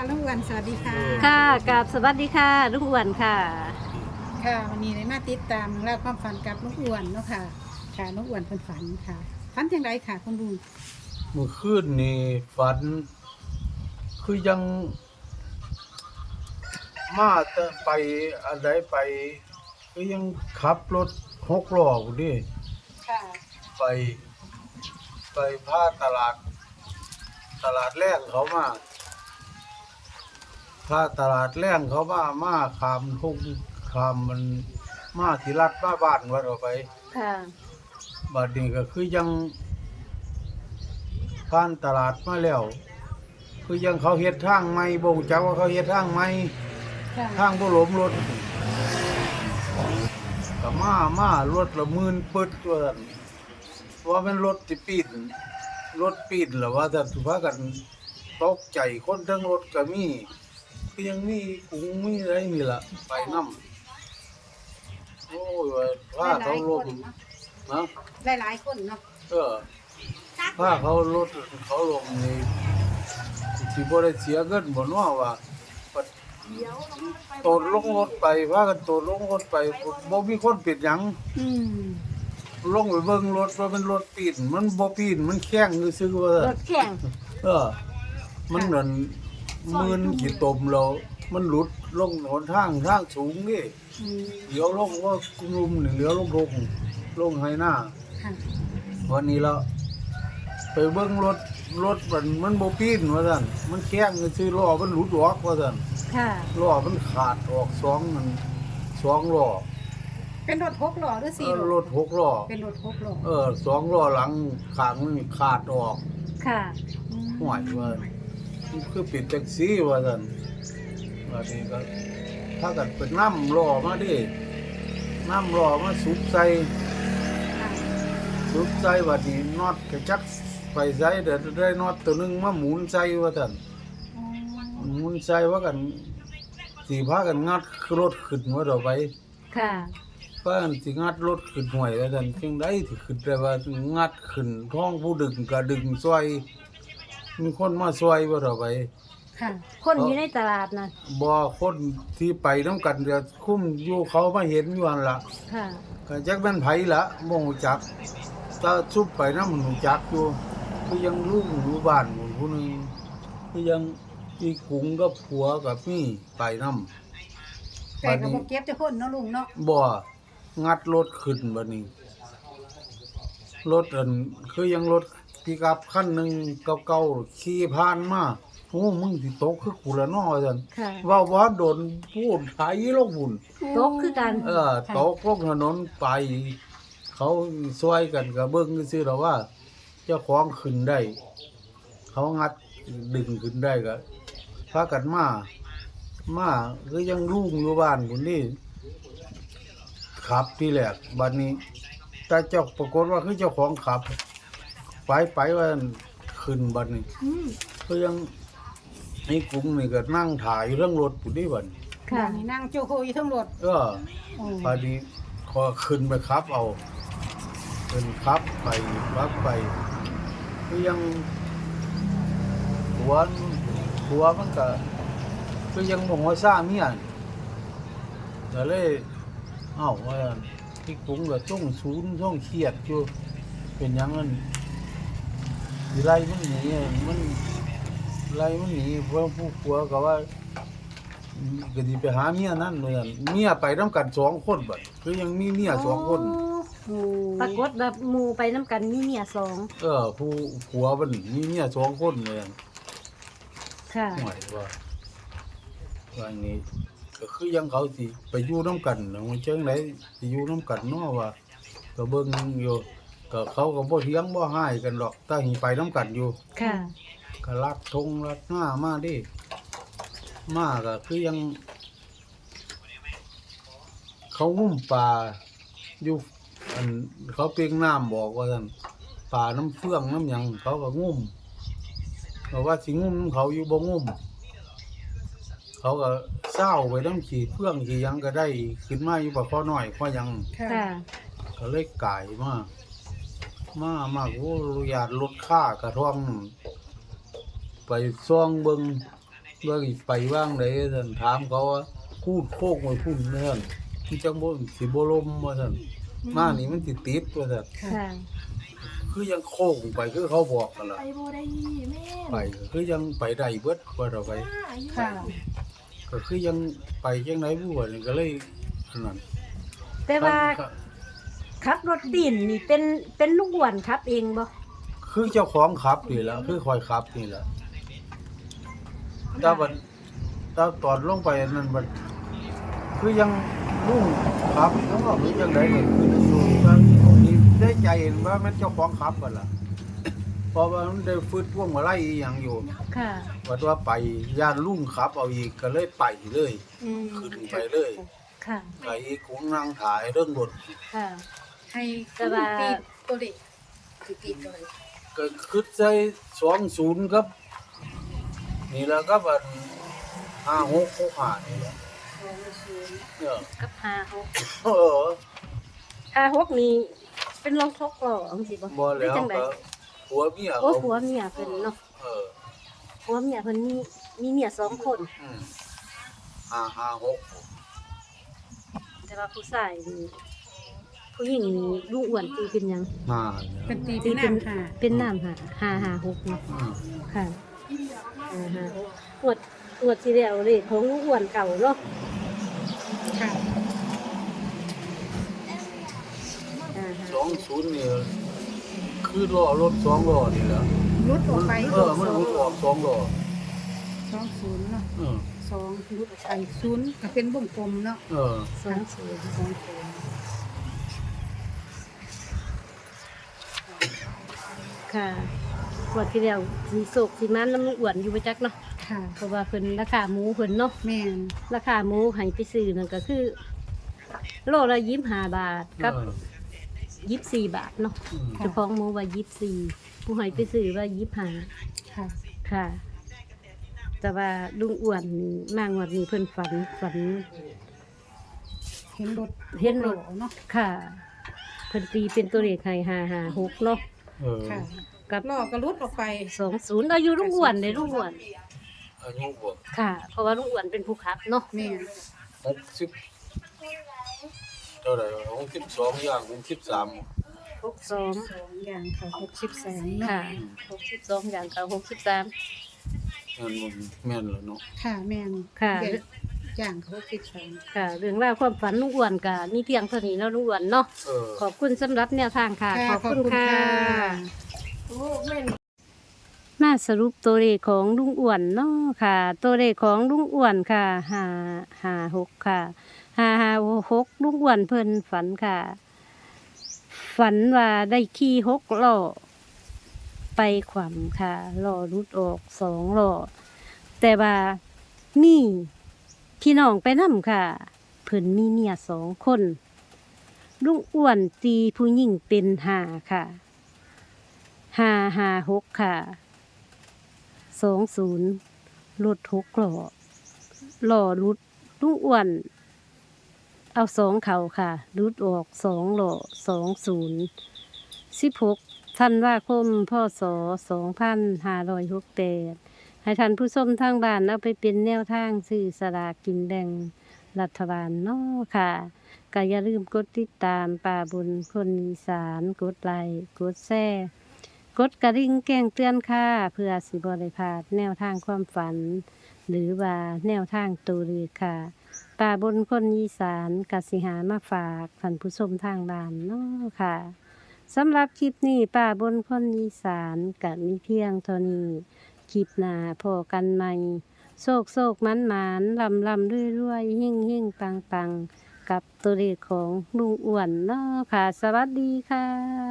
ค่ะลุงอ้วนสวัสดีค่ะ ค่ะกับสวัสดีค่ะลุงอ้วนค่ะ ค่ะวันนี้ได้มาติดตามเรื่องราวความฝันกับลุงอ้วนเนาะค่ะ ค่ะลุงอ้วนเป็นฝันค่ะฝันจังไรค่ะคุณลุงเมื่อคืนนี่ฝัน คือยังมาแต่ไปอะไรไป คือยังขับรถหกล้อกูดิค่ะไป ไปพาตลาด ตลาดแรงเขามา พาตลาดแรงเขามามาขามทุ่งขามมันมาที่รัดมาบ้านวัดเอาไป ค่ะบัดนี้ก็คือยังผ่านตลาดมาแล้ว คือยังเขาเฮ็ดทางใหม่บ่งจักว่าเขาเฮ็ดทางใหม่ค่ะ ทางบ่หลมรถก็มามารถละหมื่นปึดว่าซั่นว่ามันรถที่ปีนรถปีนหรือว่าแต่สุภากันตกใจคนทั้งรถก็มี คือยังมีกุ้งมีอะไรนี่ล่ะไปนํโอ้ยว่าพาเขาลงนะหลายหลายๆคนเนาะเออถ้าเขาลดเขาลงนี่สิบ่ได้เสียเงินบ่เนาะว่าปัดโตดลงรถไปว่ากันโตดลงรถไปบ่บ่มีคนปิดหยังอืมลงไปเบิ่งรถว่ามันรถปีนมันบ่ปีนมันแข้งซื่อๆว่ารถแข่งเออ มันนั่น มืนขี้ตมแล้วมันหลุดลงหนทางทางสูงนี่อืมเดี๋ยวลงว่ากุมรุมนี่เหลือลงลงลงให้หน้า ค่ะวันนี้เราไปเบิ่งรถรถมันมันบ่ปีนว่าซั่นมันแข้งซื่อล้อมันหลุดออกว่าซั่นค่ะล้อมันขาดออกสองมันสองล้อเป็นรถหกล้อหรือเอสี่อล้อรถหกล้อเป็นรถหกล้อเออสองล้อหลังข้างนึงขาดออกค่ะอืมห่วยว่ามัน คือปิดจังซี่ว่าซั่นว่านี้ก็ถ้ากันเป็นน้ำล้อมาดิน้ำล้อมาสุบใส่ค่ะสุบใส่ว่านี้น็อตกระจักไปใส่เดี๋ยวได้น็อตตัวหนึงมาหมุนใส่ว่าซั่นอ๋อหมุนใจว่ากันสีพากันงัดรถขึ้นว่าเราไปค่ะพากันสิงัดรถขึ้นห่วยแล้วกันเพียงได้ที่ขึ้นได้ว่างัดขึ้นท้องผู้ดึงก็ดึงซอย มีคนมาซอยว่าเราไปค่ะ คนอยู่ในตลาดนะบ่คนที่ไปน้ำกันจะคุ้มอยู่เขามาเห็นอยู่หั่นละค่ะก็จักแม่นไผละบ่ฮู้จักถ้าซุบไปนำฮู้จักอยู่คือยังลูกอยู่บ้านหมู่ผู้หนึงคือยังอีกุงกับผัวกับพี่ไปนำแต่กับพวกเก็บจะคนเนาะลุงเนาะบ่งัดรถขึ้นบัดนี้รถอันคือยังรถ ปิกอัพคันหนึงเก่าๆขี่ผ่านมาโอ้มึงสิตกคือกูละน้อซั่นค่ะเว่าว่าโดนพูดไถลงหุ่นตกคือกันเออตกลงถนนไป เขาช่วยกันก็เบิ่งซื่อๆแล้วว่า เจ้าของขึ้นได้ เขางัดดึงขึ้นได้ก็พากันมามาคือยังลุงอยู่บ้านคนนี้ขับที่แรกบัดนี้ แต่เจ้าปรากฏว่าคือเจ้าของขับ ไปไปว่าขึ้นบัดนี้อืมก็ยังไอ้กุ้งนี่ก็นั่งถ่ายอยู่เรื่องรถอยู่นี่บัดนี้ค่ะ นี่นั่งโจโคอยู่ทั้งรถเออโอ้พอดีขอขึ้นไปครับเอาขึ้นครับไปพักไปก็ยังหัวหัวมันก็ก็ยังบอกว่าซ่าเมียนแต่เลยเอ้าว่าที่กุ้งก็ต้องศูนย์ต้องเครียดอยู่เป็นหยังนั้นสิ ไล่มันหนีมันไล่มันหนีเพราะผู้ผัวก็ว่าก็สิไปหาเมียนั่นเลยอะเมียไปน้ำกันสองคนบัดคือยังมีเมียสองคน โอ้ปรากฏแบบหมูไปน้ำกันมีเมียสองเออผู้ผัวมันมีเมียสองคนเลยอะค่ะ หมายว่าว่าอันนี้ก็คือยังเขาสิไปอยู่น้ำกันน่ะมันเชิงไหนสิอยู่น้ำกันเนาะว่าก็เบิ่งอยู่ ก็เขาก็บ่เถียงบ่ให้กันหรอกถ้าหิไปน้ำกันอยู่ ค่ะ ก็ลักทงลักหน้ามาดิมาก็คือยัง เขางุ่มปลาอยู่อันเขาเปียงน้ำบอกว่าท่านปลาน้ำเฟืองน้ำหยังเขาก็งุ่มเพราะว่าสิงุ่มน้ำเขาอยู่บ่งุ่มเขาก็เศร้าไปน้ำขี่เฟืองขี่หยังก็ได้ขึ้นมาอยู่ปะข้อน้อยข้อหยังค่ะค่ะ ก็เลยไก่มา มามาโอ้อยากลดค่ากระท่อมไปซ่องเบิงว่าสิไปว่างไดท่านถามเขาว่าพูดโคกไว้พุ่นเนื่อนที่จังบ่สิบ่ลมว่าท่านมานี่มันสิติดว่าท่านค่ะค่ะคือยังโค้งไปคือเขาบอกกันล่ะไปบ่ได้แม่ไปก็คือยังไปได้เบิดว่าเราไปค่ะก็คือยังไปจังไดบ่ว่านี่ก็เลยอันนั้นแต่ว่า ขับรถดินนี่เป็นเป็นลูกอ้วนขับเองบ่คือเจ้าของขับนี่แหละคือคอยขับนี่แหละถ้าบัดถ้าตอนลงไปนั่นมันคือยังลุ่งขับแล้วก็คือยังไดก็คืออยู่ทางนี่ได้ใจเห็นว่ามันเจ้าของขับกันล่ะเพราะว่ามันได้ฟืดพ่วงมาไล่อีหยังอยู่ค่ะวัดว่าไปย่านลุ่งขับ เอาอีกก็เลยไปเลยอืมขึ้นไปเลยค่ะ ไปอีกคงนั่งถ่ายเรื่องรถ ค่ะ ให้แต่ว่าตีตัวเด็กคือตีตัวเด็กก็คือใจสองศูนย์ครับ นี่แหล้วก็บันห้าหกหกห้านี่แหละเนี่ยกับหาหกเออหาหกนี่เป็นรองทกหรอจังซี่บ่บ่หรืแล้อวจังไดก็ผัวเมียโอ้เขาผัวเมียเพิ่นเนาะเออผัวเมียเพิ่นมีมีเมียสองคน อืมห้าห้าหกแต่ว่าผู้ชายนี่ ผู้หญิงนี่ลูกอ้วนตีเป็นหยังห้าเนี่ยเป็นตีเป็นน้ำค่ะ เป็นน้ำหาหาหาหกเนาะอืมค่ะหาหาหกอวดอวดสิแล้วเลขของลูกอ้วนเก่าเนาะค่ะหาหาสองศูนย์นี่คือล้อรถสองล้อนี่แหละรุดออกไปเออมันรุดออกสองล้อสองศูนย์เนาะเออสองรุดไปศูนย์ก็เป็นวงกลมเนาะเออสองศูนย์สองศูนย์ ค่ะอวดที่แล้วสีโศกสีมันน้ำลูกอ้วนอยู่ประจักเนาะค่ะ เพราะว่าเพิ่นราคาหมูเพิ่นเนาะแม่นราคาหมูให้ไปซื้อนั่นก็คือ โลละยี่สิบห้าบาทกับเออยี่สิบสี่บาทเนาะอืมเจ้าของหมูว่ายี่สิบสี่ผู้ให้ไปซื้อว่ายี่สิบห้าค่ะ ค่ะ แต่ว่าลุงอ้วนนี่มางวดนี้เพิ่นฝันฝัน เห็นรถเห็นรถโหลเนาะค่ะ เพิ่นตีเป็นตัวเลขให้ห้าห้าหกเนาะ เออค่ะกับล้อก็รุดออกไป สองศูนย์อายุลุงอ้วนเลยลุงอ้วน อายุบ่ค่ะ เพราะว่าลุงอ้วนเป็นผู้ขับเนาะแม่นหกสิบเท่าไหร่หกสิบสองอย่างหกสิบสามหกสองสองอย่างค่ะหกสิบสองเนาะค่ะหกสิบสองอย่างกับหกสิบสาม แม่นบ่แม่นแล้วเนาะค่ะแม่นค่ะ เด็ก อย่างเขาหกสิบสองค่ะ เรื่องราวความฝันลุงอ้วนกะมีเพียงเท่านี้แล้วลุงอ้วนเนาะเออ ขอบคุณสำหรับแนวทางค่ะค่ะขอบคุณค่ะ โอ้แม่นมาสรุปตัวเลขของลุงอ้วนเนาะค่ะ ตัวเลขของลุงอ้วนค่ะห้าห้าหกค่ะห้าห้าหกลุงอ้วนเพิ่นฝันค่ะ ฝันว่าได้ขี่หกล้อไปขวำค่ะล้อรุดออกสองล้อแต่ว่ามี พี่น้องไปนำค่ะ เพิ่นมีเมียสองคน ลุงอ้วนตีผู้หญิงเป็นหาค่ะหาหาหกค่ะสองศูนย์รถหกหล้อหล้อรุดลุงอ้วน เอาสองเข่าค่ะรุดออกสองหล้อสองศูนย์สิบหกธันว่าคมพศสองพันห้าร้อยหกแปด ให้ท่านผู้ชมทางบ้านเอาไปเป็นแนวทางซื้อสลากกินแบ่งรัฐบาลเนาะค่ะก็อย่าลืมกดติดตามป่าบุญคนอีสานกดไลค์กดแชร์กดกระดิ่งแจ้งเตือนค่ะ เพื่อสิบริพาดแนวทางความฝัน หรือว่าแนวทางตัวเลขค่ะป่าบนคนอีสานกสิหามาฝากท่านผู้ชมทางบ้านเนาะค่ะสำหรับคลิปนี้ป่าบนคนอีสานกับมีเพียงเท่านี้ คลิปหน้าพอกันใหม่โศกโศกมันหมานลำลำด้วยด้วยหิ่งหิ่งปังปังกับตัวเลขของลุงอ้วนเนาะค่ะ สวัสดีค่ะ